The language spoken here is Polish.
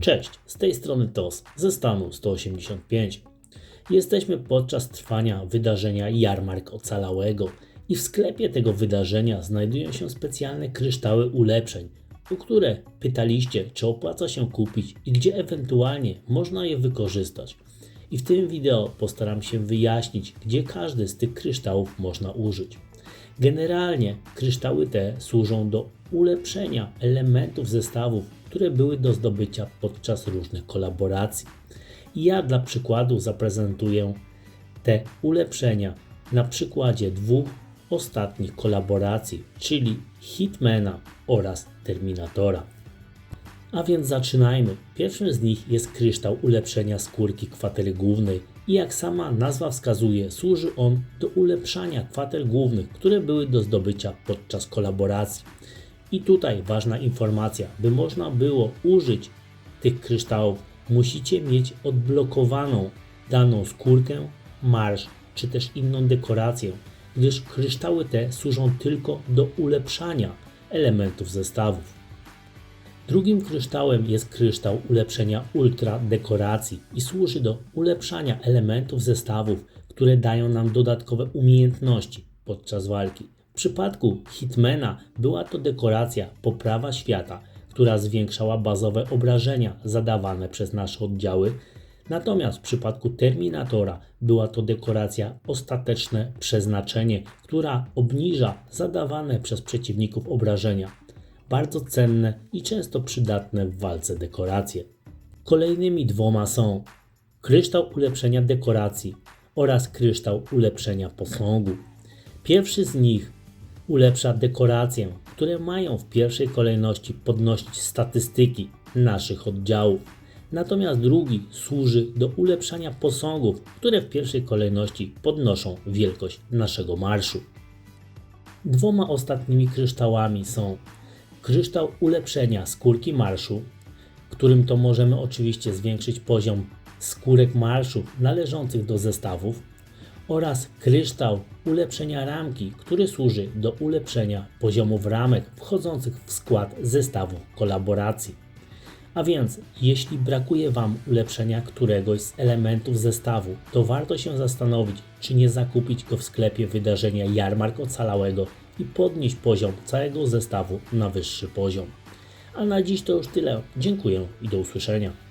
Cześć, z tej strony TOS ze stanu 185. Jesteśmy podczas trwania wydarzenia Jarmark Ocalałego i w sklepie tego wydarzenia znajdują się specjalne kryształy ulepszeń, o które pytaliście, czy opłaca się kupić i gdzie ewentualnie można je wykorzystać. I w tym wideo postaram się wyjaśnić, gdzie każdy z tych kryształów można użyć. Generalnie kryształy te służą do ulepszenia elementów zestawów, które były do zdobycia podczas różnych kolaboracji. I ja dla przykładu zaprezentuję te ulepszenia na przykładzie dwóch ostatnich kolaboracji, czyli Hitmana oraz Terminatora. A więc zaczynajmy. Pierwszym z nich jest kryształ ulepszenia skórki kwatery głównej i jak sama nazwa wskazuje, służy on do ulepszania kwater głównych, które były do zdobycia podczas kolaboracji. I tutaj ważna informacja, by można było użyć tych kryształów, musicie mieć odblokowaną daną skórkę, marsz czy też inną dekorację, gdyż kryształy te służą tylko do ulepszania elementów zestawów. Drugim kryształem jest kryształ ulepszenia ultra dekoracji i służy do ulepszania elementów zestawów, które dają nam dodatkowe umiejętności podczas walki. Przypadku Hitmana była to dekoracja poprawa świata, która zwiększała bazowe obrażenia zadawane przez nasze oddziały. Natomiast w przypadku Terminatora była to dekoracja ostateczne przeznaczenie, która obniża zadawane przez przeciwników obrażenia bardzo cenne i często przydatne w walce dekoracje. Kolejnymi dwoma są kryształ ulepszenia dekoracji oraz kryształ ulepszenia posągu. Pierwszy z nich ulepsza dekoracje, które mają w pierwszej kolejności podnosić statystyki naszych oddziałów. Natomiast drugi służy do ulepszania posągów, które w pierwszej kolejności podnoszą wielkość naszego marszu. Dwoma ostatnimi kryształami są kryształ ulepszenia skórki marszu, którym to możemy oczywiście zwiększyć poziom skórek marszu należących do zestawów oraz kryształ ulepszenia ramki, który służy do ulepszenia poziomów ramek wchodzących w skład zestawów kolaboracji. A więc, jeśli brakuje Wam ulepszenia któregoś z elementów zestawu, to warto się zastanowić, czy nie zakupić go w sklepie wydarzenia Jarmark Ocalałego i podnieść poziom całego zestawu na wyższy poziom. A na dziś to już tyle. Dziękuję i do usłyszenia.